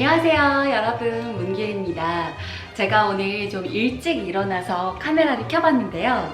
안녕하세요 여러분. 문길입니다. 제가 오늘 좀 일찍 일어나서 카메라를 켜봤는데요.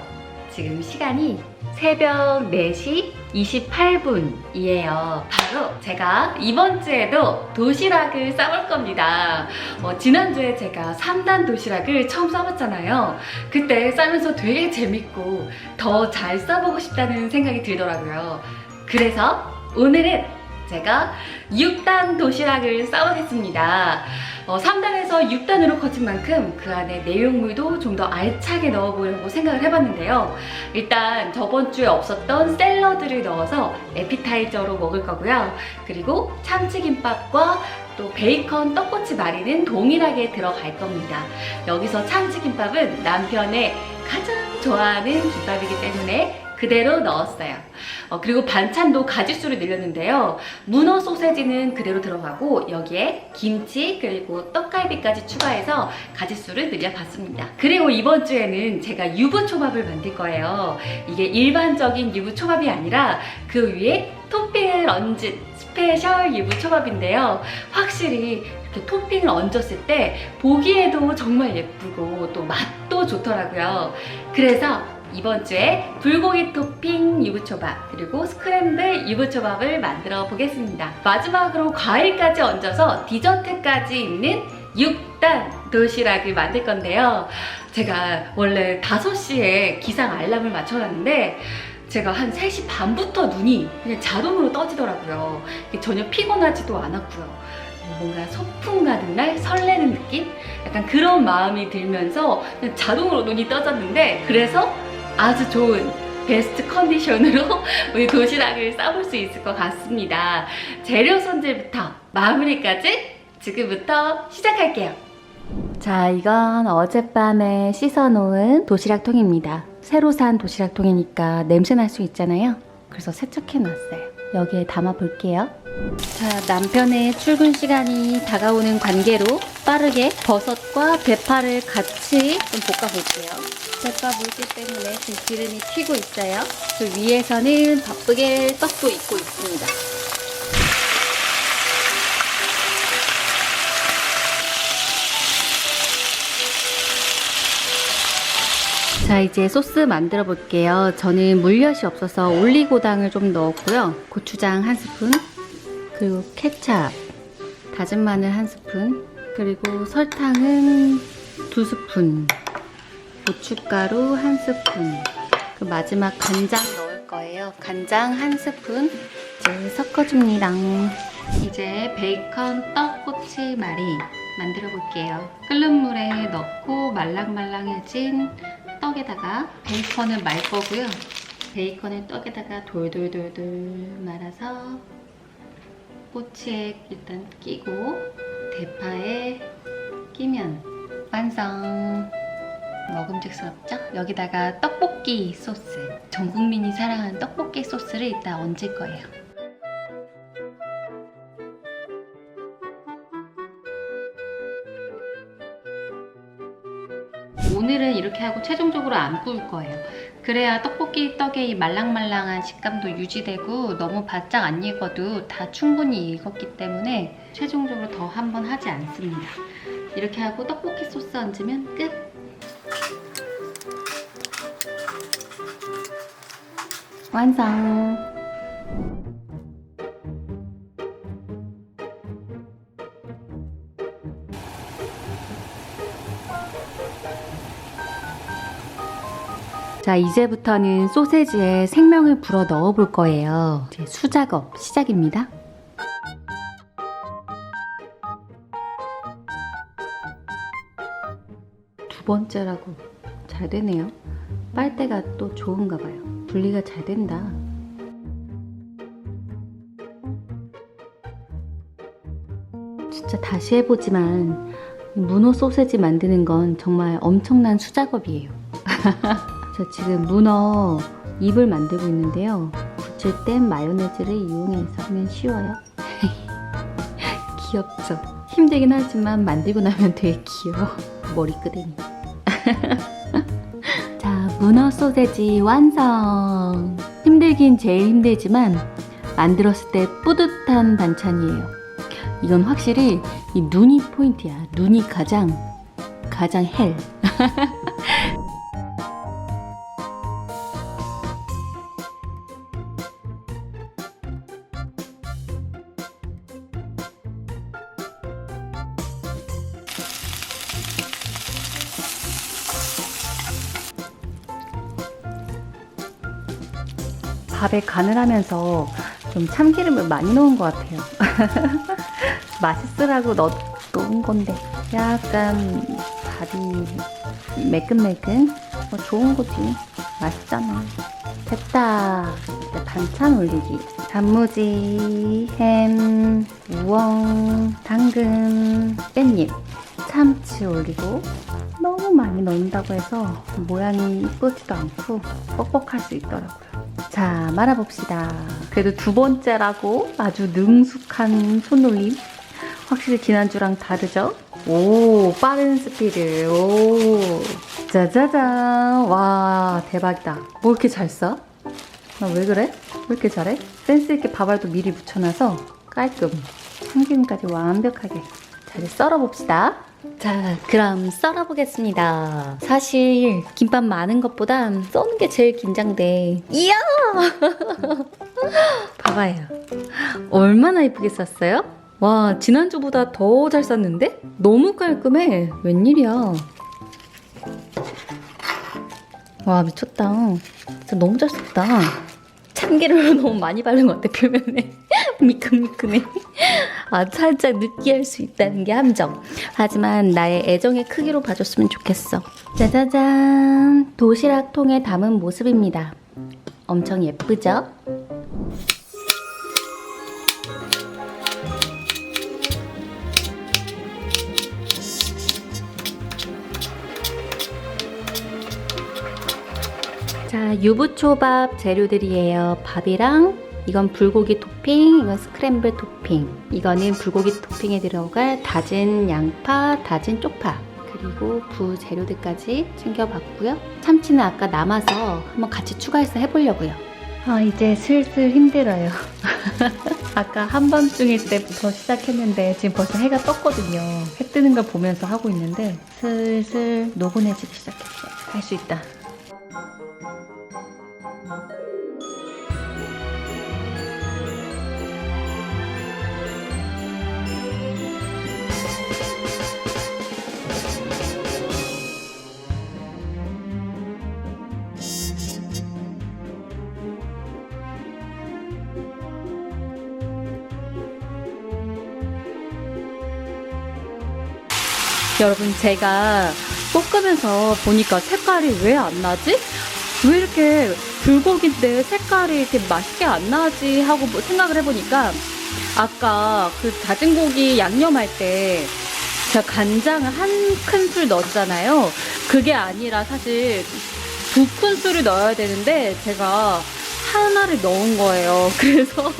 지금 시간이 새벽 4시 28분이에요. 바로 제가 이번 주에도 도시락을 싸볼 겁니다. 어, 지난주에 제가 3단 도시락을 처음 싸봤잖아요. 그때 싸면서 되게 재밌고 더 잘 싸보고 싶다는 생각이 들더라고요. 그래서 오늘은 제가 6단 도시락을 싸보겠습니다. 어, 3단에서 6단으로 커진 만큼 그 안에 내용물도 좀 더 알차게 넣어보려고 생각을 해봤는데요. 일단 저번 주에 없었던 샐러드를 넣어서 에피타이저로 먹을 거고요. 그리고 참치김밥과 또 베이컨 떡꼬치 마리는 동일하게 들어갈 겁니다. 여기서 참치김밥은 남편의 가장 좋아하는 김밥이기 때문에 그대로 넣었어요. 어, 그리고 반찬도 가짓수를 늘렸는데요. 문어 소세지는 그대로 들어가고 여기에 김치 그리고 떡갈비까지 추가해서 가짓수를 늘려봤습니다. 그리고 이번 주에는 제가 유부초밥을 만들 거예요. 이게 일반적인 유부초밥이 아니라 그 위에 토핑을 얹은 스페셜 유부초밥인데요. 확실히 이렇게 토핑을 얹었을 때 보기에도 정말 예쁘고 또 맛도 좋더라고요. 그래서 이번 주에 불고기 토핑 유부초밥 그리고 스크램블 유부초밥을 만들어 보겠습니다. 마지막으로 과일까지 얹어서 디저트까지 있는 6단 도시락을 만들 건데요. 제가 원래 5시에 기상 알람을 맞춰놨는데 제가 한 3시 반부터 눈이 그냥 자동으로 떠지더라고요. 전혀 피곤하지도 않았고요. 뭔가 소풍 가는 날 설레는 느낌? 약간 그런 마음이 들면서 그냥 자동으로 눈이 떠졌는데 그래서 아주 좋은 베스트 컨디션으로 우리 도시락을 싸볼 수 있을 것 같습니다. 재료 손질부터 마무리까지 지금부터 시작할게요. 자, 이건 어젯밤에 씻어놓은 도시락통입니다. 새로 산 도시락통이니까 냄새 날 수 있잖아요. 그래서 세척해 놨어요. 여기에 담아 볼게요. 자, 남편의 출근 시간이 다가오는 관계로 빠르게 버섯과 대파를 같이 좀 볶아 볼게요. 대파 물기 때문에 지금 기름이 튀고 있어요. 그 위에서는 바쁘게 떡도 익고 있습니다. 자 이제 소스 만들어 볼게요 저는 물엿이 없어서 올리고당을 좀 넣었고요 고추장 한 스푼 그리고 케찹 다진 마늘 한 스푼 그리고 설탕은 두 스푼 고춧가루 한 스푼. 그 마지막 간장 넣을 거예요. 간장 한 스푼. 이제 섞어줍니다. 이제 베이컨 떡꼬치 말이 만들어 볼게요. 끓는 물에 넣고 말랑말랑해진 떡에다가 베이컨을 말 거고요. 베이컨을 떡에다가 돌돌돌돌 말아서 꼬치에 일단 끼고 대파에 끼면 완성! 먹음직스럽죠? 여기다가 떡볶이 소스, 전 국민이 사랑하는 떡볶이 소스를 일단 얹을 거예요. 오늘은 이렇게 하고 최종적으로 안 구울 거예요. 그래야 떡볶이 떡의 이 말랑말랑한 식감도 유지되고 너무 바짝 안 익어도 다 충분히 익었기 때문에 최종적으로 더 한 번 하지 않습니다. 이렇게 하고 떡볶이 소스 얹으면 끝! 완성! 자, 이제부터는 소세지에 생명을 불어 넣어 볼 거예요. 이제 수작업 시작입니다. 두 번째라고 잘 되네요. 빨대가 또 좋은가 봐요. 분리가 잘 된다. 진짜 다시 해보지만 문어 소세지 만드는 건 정말 엄청난 수작업이에요. 저 지금 문어 잎을 만들고 있는데요. 붙일 땐 마요네즈를 이용해서 하면 쉬워요. 귀엽죠? 힘들긴 하지만 만들고 나면 되게 귀여워. 머리끄댕이. 자, 문어 소세지 완성! 힘들긴 제일 힘들지만 만들었을 때 뿌듯한 반찬이에요. 이건 확실히 이 눈이 포인트야. 눈이 가장 가장 헬. 밥에 간을 하면서 좀 참기름을 많이 넣은 것 같아요. 맛있으라고 넣, 넣은 건데 약간 밥이 매끈매끈? 뭐 좋은 거지. 맛있잖아. 됐다. 이제 반찬 올리기. 단무지 햄 우엉 당근 깻잎 참치 올리고 너무 많이 넣는다고 해서 모양이 이쁘지도 않고 뻑뻑할 수 있더라고요 자 말아봅시다 그래도 두 번째라고 아주 능숙한 손놀림 확실히 지난주랑 다르죠? 오, 빠른 스피드. 오. 짜자잔. 와, 대박이다. 뭐 이렇게 잘 써? 나 왜 그래? 왜 이렇게 잘해? 센스있게 밥알도 미리 묻혀놔서 깔끔. 참기름까지 완벽하게 잘 썰어봅시다. 자, 그럼 썰어보겠습니다. 사실, 김밥 많은 것보다 써는 게 제일 긴장돼. 이야! 봐봐요. 얼마나 이쁘게 썼어요? 와, 지난주보다 더 잘 쌌는데? 너무 깔끔해. 웬일이야. 와, 미쳤다. 진짜 너무 잘 썼다. 참기름을 너무 많이 바른 것 같아, 표면에. 미끈미끈해. 아, 살짝 느끼할 수 있다는 게 함정. 하지만 나의 애정의 크기로 봐줬으면 좋겠어. 짜자잔. 도시락 통에 담은 모습입니다. 엄청 예쁘죠? 자, 유부초밥 재료들이에요. 밥이랑 이건 불고기 토핑, 이건 스크램블 토핑. 이거는 불고기 토핑에 들어갈 다진 양파, 다진 쪽파. 그리고 부 재료들까지 챙겨봤고요. 참치는 아까 남아서 한번 같이 추가해서 해보려고요. 아, 이제 슬슬 힘들어요. 아까 한밤중일 때부터 시작했는데 지금 벌써 해가 떴거든요. 해 뜨는 걸 보면서 하고 있는데 슬슬 노곤해지기 시작했어요. 할 수 있다. 여러분 제가 볶으면서 보니까 색깔이 왜 안 나지? 왜 이렇게 불고기인데 색깔이 이렇게 맛있게 안 나지 하고 뭐 생각을 해보니까 아까 그 다진 고기 양념할 때 제가 간장을 한 큰술 넣었잖아요. 그게 아니라 사실 두 큰술을 넣어야 되는데 제가 하나를 넣은 거예요. 그래서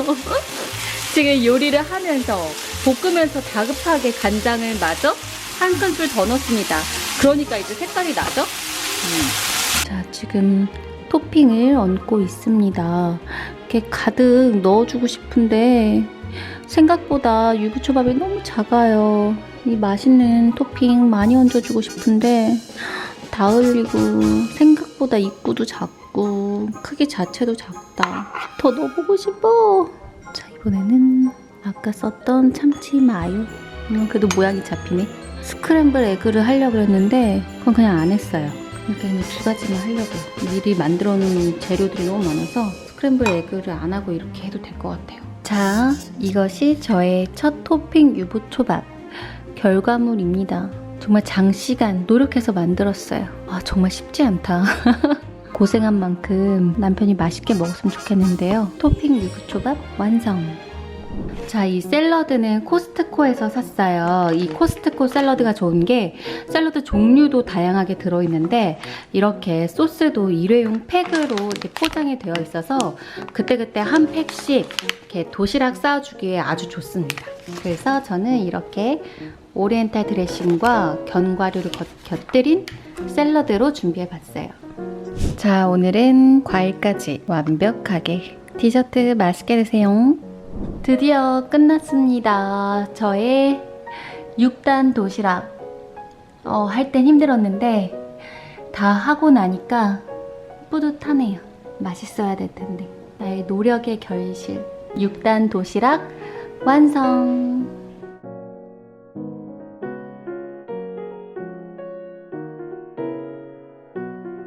지금 요리를 하면서 볶으면서 다급하게 간장을 마저 한 큰술 더 넣습니다. 그러니까 이제 색깔이 나죠? 음. 자, 지금 토핑을 얹고 있습니다. 이렇게 가득 넣어주고 싶은데 생각보다 유부초밥이 너무 작아요. 이 맛있는 토핑 많이 얹어주고 싶은데 다 흘리고 생각보다 입구도 작고 크기 자체도 작다. 더 넣어보고 싶어. 자, 이번에는 아까 썼던 참치 마요. 음, 그래도 모양이 잡히네. 스크램블 에그를 하려고 했는데 그건 그냥 안 했어요. 그러니까 그냥 두 가지만 하려고요. 미리 만들어 놓은 재료들이 너무 많아서 스크램블 에그를 안 하고 이렇게 해도 될 것 같아요. 자, 이것이 저의 첫 토핑 유부초밥 결과물입니다. 정말 장시간 노력해서 만들었어요. 아, 정말 쉽지 않다. 고생한 만큼 남편이 맛있게 먹었으면 좋겠는데요. 토핑 유부초밥 완성! 자, 이 샐러드는 코스트코에서 샀어요. 이 코스트코 샐러드가 좋은 게 샐러드 종류도 다양하게 들어있는데 이렇게 소스도 일회용 팩으로 포장이 되어 있어서 그때그때 한 팩씩 이렇게 도시락 싸주기에 아주 좋습니다. 그래서 저는 이렇게 오리엔탈 드레싱과 견과류를 곁- 곁들인 샐러드로 준비해봤어요. 자, 오늘은 과일까지 완벽하게 디저트 맛있게 드세요. 드디어 끝났습니다. 저의 6단 도시락 어, 할 땐 힘들었는데 다 하고 나니까 뿌듯하네요. 맛있어야 될 텐데. 나의 노력의 결실. 6단 도시락 완성.